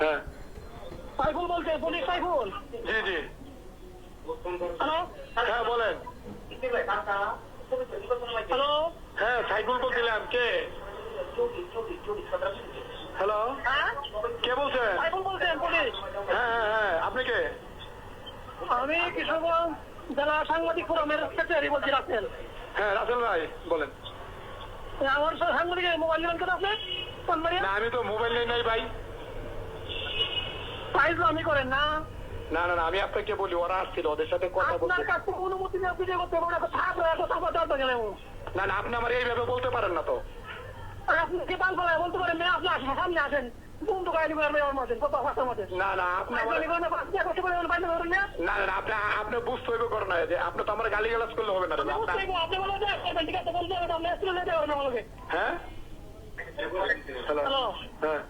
হ্যাঁ। সাইফুল বলছে পুলিশ সাইফুল। জি জি। হ্যালো? হ্যাঁ বলেন। হ্যালো? হ্যাঁ সাইকুল বলছিলাম কে? হ্যালো? হ্যাঁ? কে বলছেন? সাইফুল বলছেন পুলিশ। হ্যাঁ হ্যাঁ হ্যাঁ আপনি কে? আমি কিশোরগঞ্জ জেলা সাংবাদিক ফোরামের সেক্রেটারি বলছি রাখছেন হ্যাঁ রাসেল ভাই বলেন। আমার সাথে সাংবাদিকের মোবাইল নেবেন কেন আপনি? আমি তো মোবাইল নেই নাই ভাই। সাইজও আমি করেন না। না না না আমি আপনাকে বলি ওরা আসছিল ওদের সাথে কথা বলতে আপনার কাছ অনুমতি নিয়ে ভিডিও করতে পারব না রয়ে কথা কথা বলতে গেলে না না আপনি আমার এইভাবে বলতে পারেন না তো। আপনি কি পাল পালায় বলতে পারেন মেয়ে আপনি আসেন সামনে আসেন। গাড়ি কত না না আপনি করতে পারেন বাইরে না না। না না, আপনি আপনি বুঝতে হইবে করে না যে আপনি তো আমার গালি গালাজ করলে হবে না আপনি ঠিক আছে বলতে হবে আপনি না আমাকে হ্যাঁ? হ্যালো? হ্যাঁ।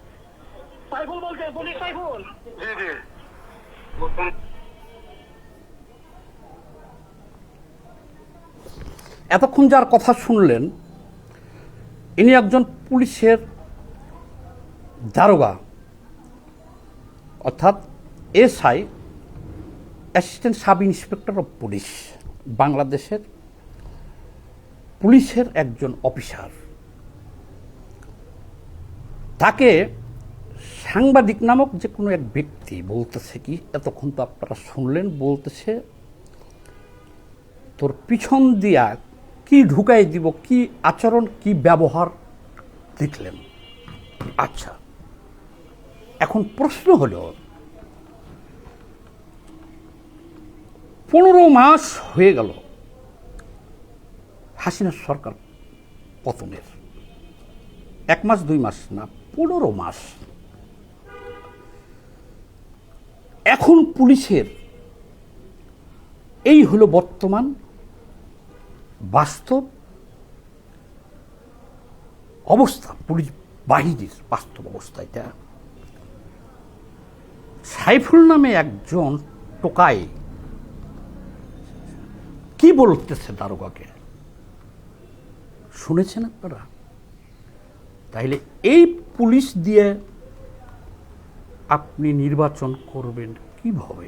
সাইফুল বলছে পুলিশ সাইফুল। জি জি। এতক্ষণ যার কথা শুনলেন ইনি একজন পুলিশের দারোগা অর্থাৎ SI assistant sub inspector of police বাংলাদেশের পুলিশের একজন অফিসার। তাকে সাংবাদিক নামক যে কোনো এক ব্যক্তি বলতেছে কি, এতক্ষণ তো আপনারা শুনলেন, বলতেছে, তোর পিছন দিয়া কি ঢুকাই দিব, কি আচরণ, কি ব্যবহার দেখলেন? আচ্ছা এখন প্রশ্ন হলো, পনেরো মাস হয়ে গেল হাসিনা সরকার পতনের। এক মাস, দুই মাস না, পনেরো মাস এখন পুলিশের এই হলো বর্তমান বাস্তব অবস্থা, পুলিশ বাহিনীর বাস্তব অবস্থা এটা। সাইফুল নামে একজন টোকায় কি বলতেছে দারোগাকে? শুনেছেন আপনারা? তাইলে এই পুলিশ দিয়ে আপনি নির্বাচন করবেন কীভাবে?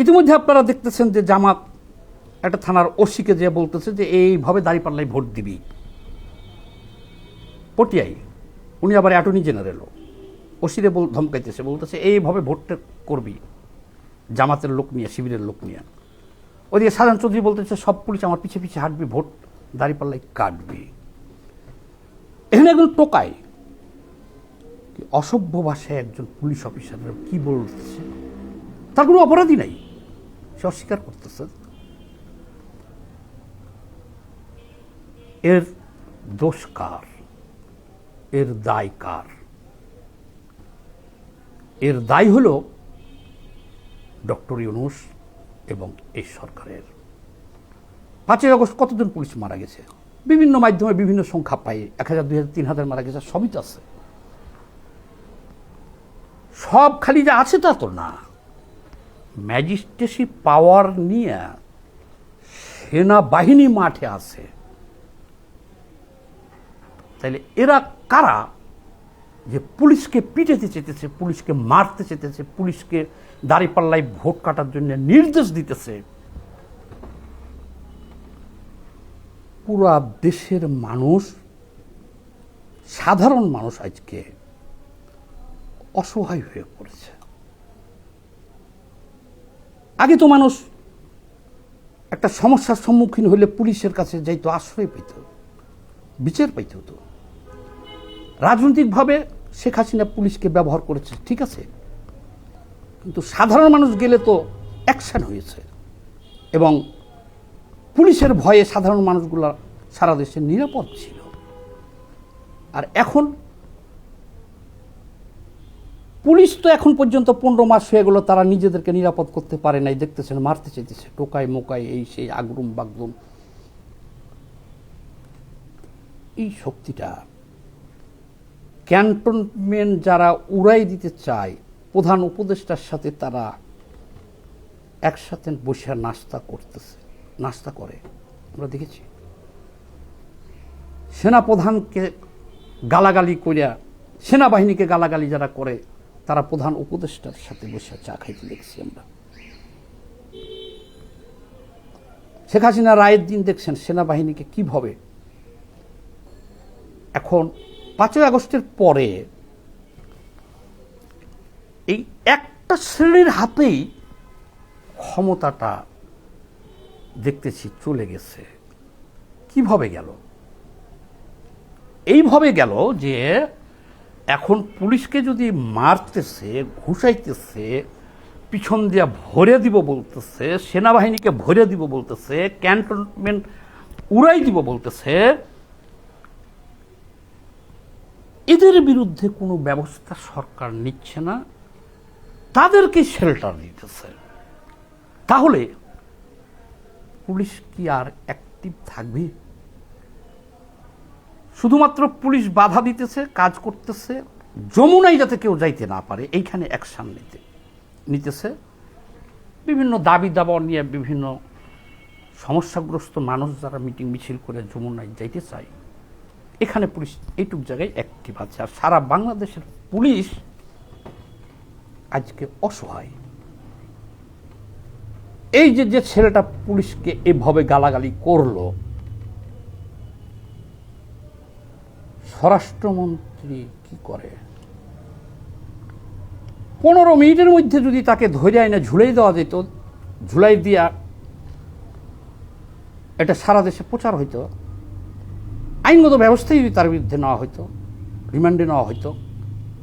ইতিমধ্যে আপনারা দেখতেছেন যে জামাত একটা থানার ওসিকে যে বলতেছে যে এইভাবে দাঁড়িপাল্লায় ভোট দিবি। পটিয়াই, উনি আবার অ্যাটর্নি জেনারেলও। ওসিরে বল ধমকাইতেছে, বলতেছে এইভাবে ভোটটা করবি, জামাতের লোক নিয়ে, শিবিরের লোক নিয়ে। ওইদিকে সাজান চৌধুরী বলতেছে, সব পুলিশ আমার পিছে পিছে হাঁটবি, ভোট দাঁড়িপাল্লায় কাটবি। এখানে একজন টোকায়। অসভ্য ভাষায় একজন পুলিশ অফিসার কি বলতেছে? তার কোনো অপরাধী নাই। সে অস্বীকার করতেছে। এর দোষ কার? এর দায় কার? এর দায় হল ডক্টর ইউনুস এবং এই সরকারের। পাঁচই আগস্ট কতজন পুলিশ মারা গেছে? বিভিন্ন মাধ্যমে বিভিন্ন সংখ্যা পাই এক হাজার, দুই হাজার, তিন হাজার মারা গেছে, সবই তো আছে। সব খালি যে আছে তা তো না। ম্যাজিস্ট্রেসি পাওয়ার নিয়ে সেনাবাহিনী মাঠে আছে। তাইলে এরা কারা যে পুলিশকে পিটাতে চেতেছে, পুলিশকে মারতে চেতেছে, পুলিশকে দাঁড়িপাল্লায় ভোট কাটার জন্য নির্দেশ দিতেছে? পুরা দেশের মানুষ সাধারণ মানুষ আজকে অসহায় হয়ে পড়েছে। আগে তো মানুষ একটা সমস্যার সম্মুখীন হলে পুলিশের কাছে যাইতো, আশ্রয় পেত, বিচার পাইত তো। রাজনৈতিকভাবে শেখ হাসিনা পুলিশকে ব্যবহার করেছে, ঠিক আছে। কিন্তু সাধারণ মানুষ গেলে তো অ্যাকশন হয়েছে এবং পুলিশের ভয়ে সাধারণ মানুষগুলো সারা দেশে নিরাপদ ছিল। আর এখন পুলিশ তো এখন পর্যন্ত পনেরো মাস হয়ে গেল, তারা নিজেদেরকে নিরাপদ করতে পারে নাই, দেখতেছেন, মারতে চাইতেছে টোকাই মোকাই এই সেই আগরুম বাগরুম। এই শক্তিটা ক্যান্টনমেন্ট যারা উড়াই দিতে চায়, প্রধান উপদেষ্টার সাথে তারা একসাথে বসে নাস্তা করতেছে, নাস্তা করে। আমরা দেখেছি। সেনাপ্রধানকে গালাগালি করিয়া সেনাবাহিনীকে গালাগালি যারা করে তারা প্রধান উপদেষ্টার সাথে বসে চা খাইতে দেখছি আমরা। শেখ হাসিনা রায়ের দিন দেখছেন সেনাবাহিনীকে কীভাবে এখন পাঁচই আগস্টের পরে এই একটা শ্রেণির হাতেই ক্ষমতাটা দেখতেছি চলে গেছে। কীভাবে গেল? এইভাবে গেল যে এখন পুলিশকে যদি মারতেছে, ঘুষাইতেছে, পিছন দিয়া ভরে দিব বলতেছে, সেনাবাহিনীকে ভরে দিব বলতেছে, ক্যান্টনমেন্ট উড়াই দিব বলতেছে, এদের বিরুদ্ধে কোনো ব্যবস্থা সরকার নিচ্ছে না, তাদেরকে শেল্টার দিতেছে। তাহলে পুলিশ কি আর অ্যাক্টিভ থাকবে? শুধুমাত্র পুলিশ বাধা দিতেছে, কাজ করতেছে, যমুনায় যাতে কেউ যাইতে না পারে, এইখানে অ্যাকশন নিতে, নিতেছে। বিভিন্ন দাবি দাবা নিয়ে বিভিন্ন সমস্যাগ্রস্ত মানুষ যারা মিটিং মিছিল করে যমুনায় যাইতে চায়, এখানে পুলিশ এইটুক জায়গায় অ্যাক্টিভ আছে। আর সারা বাংলাদেশের পুলিশ আজকে অসহায়। এই যে যে ছেলেটা পুলিশকে এভাবে গালাগালি করল স্বরাষ্ট্রমন্ত্রী কি করে? পনেরো মিনিটের মধ্যে যদি তাকে ধরে না ঝুলাই দেওয়া যেত, ঝুলাই দিয়া এটা সারা দেশে প্রচার হইতো, আইনগত ব্যবস্থাই যদি তার বিরুদ্ধে নেওয়া হইতো, রিমান্ডে নেওয়া হইতো,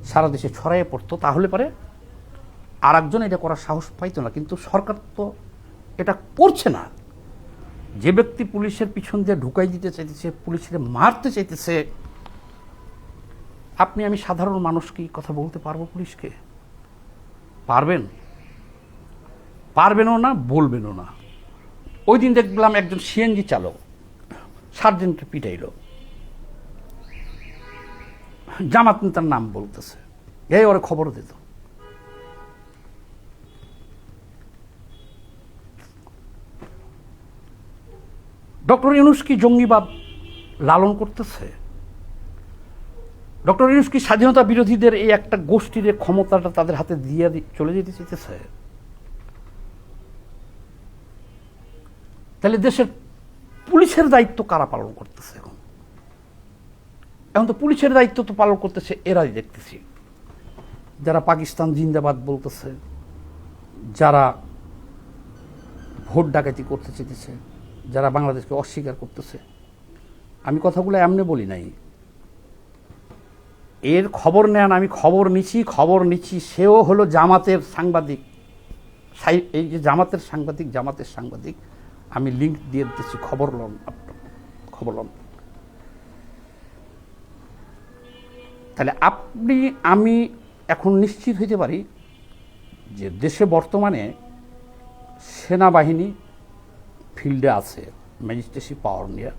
সারা দেশে ছড়াইয়ে পড়তো, তাহলে পরে আর একজন এটা করার সাহস পাইতো না। কিন্তু সরকার তো এটা করছে না। যে ব্যক্তি পুলিশের পিছন দিয়ে ঢুকাই দিতে চাইতেছে, পুলিশের মারতে চাইতেছে আপনি, আমি সাধারণ মানুষ কি কথা বলতে পারব পুলিশকে? পারবেন? পারবেনও না, বলবেনও না। ওই দিন দেখলাম একজন সিএনজি চালক, সার্জেন্টকে পিটাইল। জামাত নেতার নাম বলতেছে। এই ওরা খবর দিত ডক্টর ইউনুস কি জঙ্গিবাদ লালন করতেছে? ডক্টর ইউনুস কি স্বাধীনতা বিরোধীদের এই একটা গোষ্ঠীর ক্ষমতাটা তাদের হাতে দিয়ে চলে যেতে চাইতেছে তাহলে দেশের পুলিশের দায়িত্ব কারা পালন করতেছে এখন? এখন তো পুলিশের দায়িত্ব তো পালন করতেছে এরাই দেখতেছি। যারা পাকিস্তান জিন্দাবাদ বলতেছে, যারা ভোট ডাকাতি করতে চেয়েছে যারা বাংলাদেশকে অস্বীকার করতেছে। আমি কথাগুলো এমনি বলি নাই। এর খবর নেন আমি, খবর নিচ্ছি খবর নিচ্ছি সেও হলো জামাতের সাংবাদিক। এই যে জামাতের সাংবাদিক জামাতের সাংবাদিক, আমি লিঙ্ক দিয়ে দিচ্ছি খবর লন খবর লন। তাহলে আপনি, আমি এখন নিশ্চিত হইতে পারি যে দেশে বর্তমানে সেনাবাহিনী ফিল্ডে আছে, ম্যাজিস্ট্রেসি পাওয়ার নিয়ে।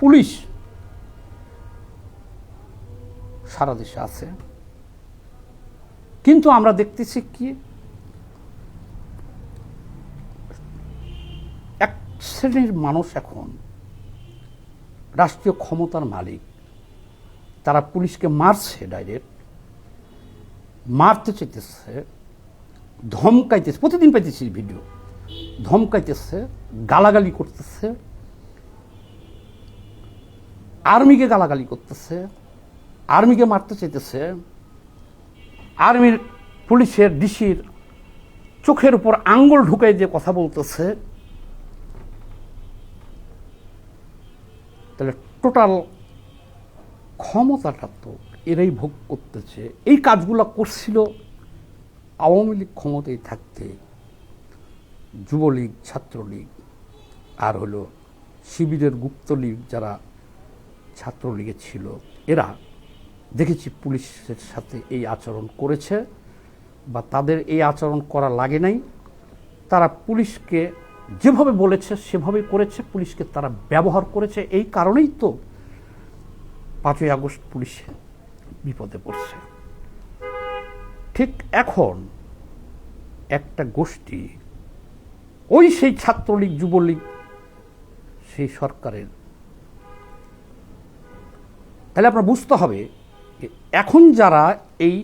পুলিশ সারা দেশে আছে। কিন্তু আমরা দেখতেছি কি? এক শ্রেণির মানুষ এখন রাষ্ট্রীয় ক্ষমতার মালিক। তারা পুলিশকে মারছে ডাইরেক্ট। মারতে চাইতেছে, ধমকাইতেছে, প্রতিদিন পাইতেছি ভিডিও। ধমকাইতেছে, গালাগালি করতেছে। আর্মিকে গালাগালি করতেছে। আর্মিকে মারতে চাইতেছে, আর্মির পুলিশের ডিসির চোখের উপর আঙ্গুল ঢুকাই দিয়ে কথা বলতেছে, তাহলে টোটাল ক্ষমতাটা তো এরাই ভোগ করতেছে। এই কাজগুলো করছিল আওয়ামী লীগ ক্ষমতায় থাকতে যুবলীগ, ছাত্রলীগ, আর হলো শিবিরের গুপ্তলীগ যারা ছাত্রলীগে ছিল, এরা দেখেছি পুলিশের সাথে এই আচরণ করেছে বা তাদের এই আচরণ করা লাগে নাই। তারা পুলিশকে যেভাবে বলেছে সেভাবে করেছে, পুলিশকে তারা ব্যবহার করেছে। এই কারণেই তো পাঁচই আগস্ট পুলিশে বিপদে পড়ছে। ঠিক এখন একটা গোষ্ঠী, ওই সেই ছাত্রলীগ, যুবলীগ, সেই সরকারের। তাহলে আপনার বুঝতে হবে এখন যারা এই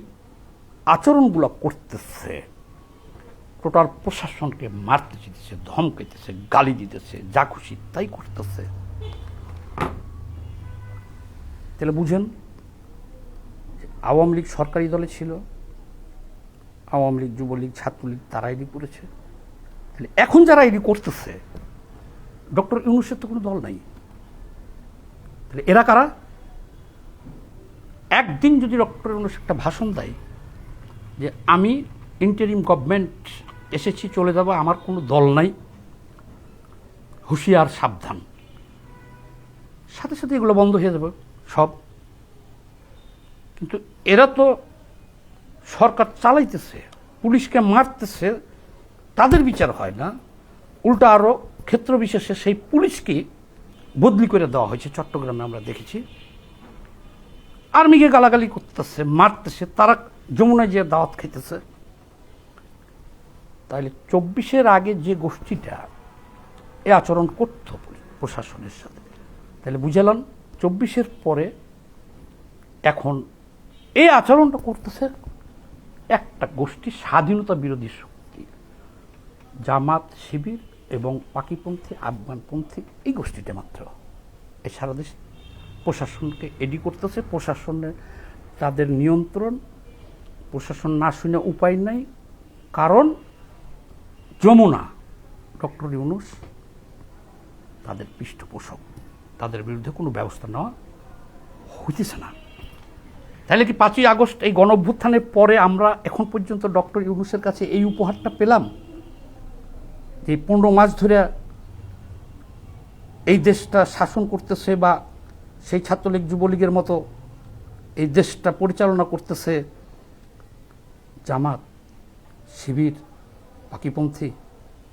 আচরণগুলো করতেছে, টোটাল প্রশাসনকে মারতে দিতেছে ধমকাইতেছে, গালি দিতেছে, যা খুশি তাই করতেছে। তাহলে বুঝেন আওয়ামী লীগ সরকারি দলে ছিল, আওয়ামী লীগ, যুবলীগ, ছাত্রলীগ তারা এডি করেছে। তাহলে এখন যারা এডি করতেছে, ডক্টর ইউনুসের তো কোনো দল নাই। তাহলে এরা কারা? একদিন যদি ডক্টর ইউনুস একটা ভাষণ দেয় যে আমি ইন্টারিম গভর্নমেন্ট এসেছি, চলে যাব, আমার কোনো দল নাই, হুঁশিয়ার, সাবধান। সাথে সাথে এগুলো বন্ধ হয়ে যাবে, সব। কিন্তু এরা তো সরকার চালাইতেছে, পুলিশকে মারতেছে, তাদের বিচার হয় না। উল্টা আরও ক্ষেত্র বিশেষে সেই পুলিশকে বদলি করে দেওয়া হয়েছে, চট্টগ্রামে আমরা দেখেছি। আর্মিকে গালাগালি করতেছে, মারতেছে, তারা যমুনায় যে দাওয়াত খেতেছে তাহলে চব্বিশের আগে যে গোষ্ঠীটা এ আচরণ করত প্রশাসনের সাথে তাহলে বুঝালাম চব্বিশের পরে এখন এই আচরণটা করতেছে একটা গোষ্ঠী স্বাধীনতা বিরোধী শক্তি, জামাত, শিবির এবং পাকিপন্থী, আফগানপন্থী, এই গোষ্ঠীটা মাত্র। এই সারা দেশ প্রশাসনকে এডি করতেছে প্রশাসনের তাদের নিয়ন্ত্রণ, প্রশাসন না শুনে উপায় নাই, কারণ যমুনা, ডক্টর ইউনুস তাদের পৃষ্ঠপোষক, তাদের বিরুদ্ধে কোনো ব্যবস্থা নেওয়া হইতেছে না। তাহলে কি পাঁচই আগস্ট এই গণ অভ্যুত্থানের পরে আমরা এখন পর্যন্ত ডক্টর ইউনুসের কাছে এই উপহারটা পেলাম? যে পনেরো মাস ধরে এই দেশটা শাসন করতেছে বা সেই ছাত্রলীগ, যুবলীগের মতো এই দেশটা পরিচালনা করতেছে জামাত, শিবির, পাকিপন্থী,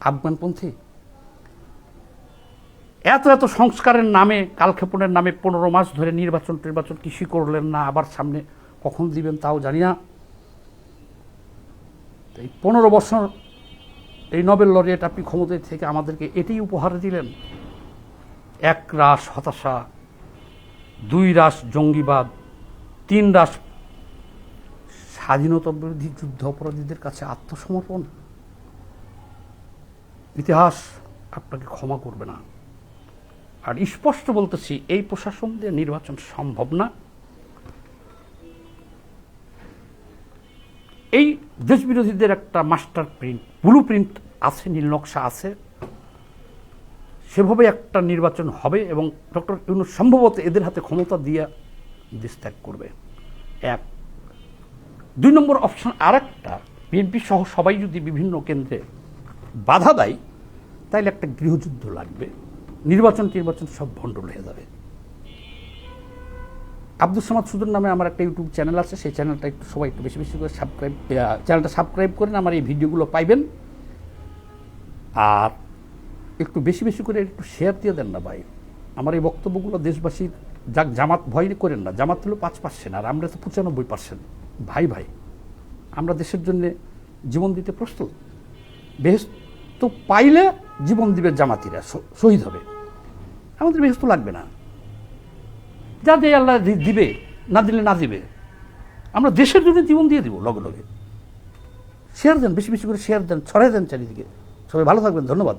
আফগানপন্থী। এত এত সংস্কারের নামে, কালক্ষেপণের নামে পনেরো মাস ধরে নির্বাচন টির্বাচন কৃষি করলেন না, আবার সামনে কখন দিবেন তাও জানি না। এই পনেরো বছর এই নোবেল লরিয়েট আপনি ক্ষমতায় থেকে আমাদেরকে এটাই উপহার দিলেন। এক রাস হতাশা দুই রাস জঙ্গিবাদ, তিন রাস স্বাধীনতা বিরোধী যুদ্ধ অপরাধীদের কাছে আত্মসমর্পণ। ইতিহাস আপনাকে ক্ষমা করবে না। আর স্পষ্ট বলতেছি, এই প্রশাসন দিয়ে নির্বাচন সম্ভব না। এই দেশবিরোধীদের একটা মাস্টার প্রিন্ট, ব্লু প্রিন্ট আছে, নীল নকশা আছে। সেভাবে একটা নির্বাচন হবে এবং ডক্টর ইউনুস সম্ভবত এদের হাতে ক্ষমতা দিয়ে দেশ ত্যাগ করবে। এক। দুই নম্বর অপশন আর একটা বিএনপি সহ সবাই যদি বিভিন্ন কেন্দ্রে বাধা দেয়, তাইলে একটা গৃহযুদ্ধ লাগবে। নির্বাচন টির্বাচন সব ভণ্ডল হয়ে যাবে। আব্দুল সামাদ সুদুর নামে আমার একটা ইউটিউব চ্যানেল আছে, সেই চ্যানেলটা একটু সবাই একটু বেশি বেশি করে সাবস্ক্রাইব চ্যানেলটা সাবস্ক্রাইব করেন আমার এই ভিডিওগুলো পাইবেন। আর একটু বেশি বেশি করে একটু শেয়ার দিয়ে দেন না ভাই। আমার এই বক্তব্যগুলো দেশবাসীর যাক, জামাত ভয় করেন না। জামাত হলো পাঁচ পার্সেন্ট আর আমরা তো পঁচানব্বই পার্সেন্ট ভাই ভাই, আমরা দেশের জন্য জীবন দিতে প্রস্তুত। বেহেস্ত পাইলে জীবন দিবে জামাতিরা শহীদ হবে। আমাদের বেহেস্ত লাগবে না। যা দিয়ে আল্লাহ দিবে, না দিলে না দিবে। আমরা দেশের জন্য জীবন দিয়ে দিব লগে লগে। শেয়ার দেন, বেশি বেশি করে শেয়ার দেন, ছড়াই দেন চারিদিকে। সবাই ভালো থাকবেন, ধন্যবাদ।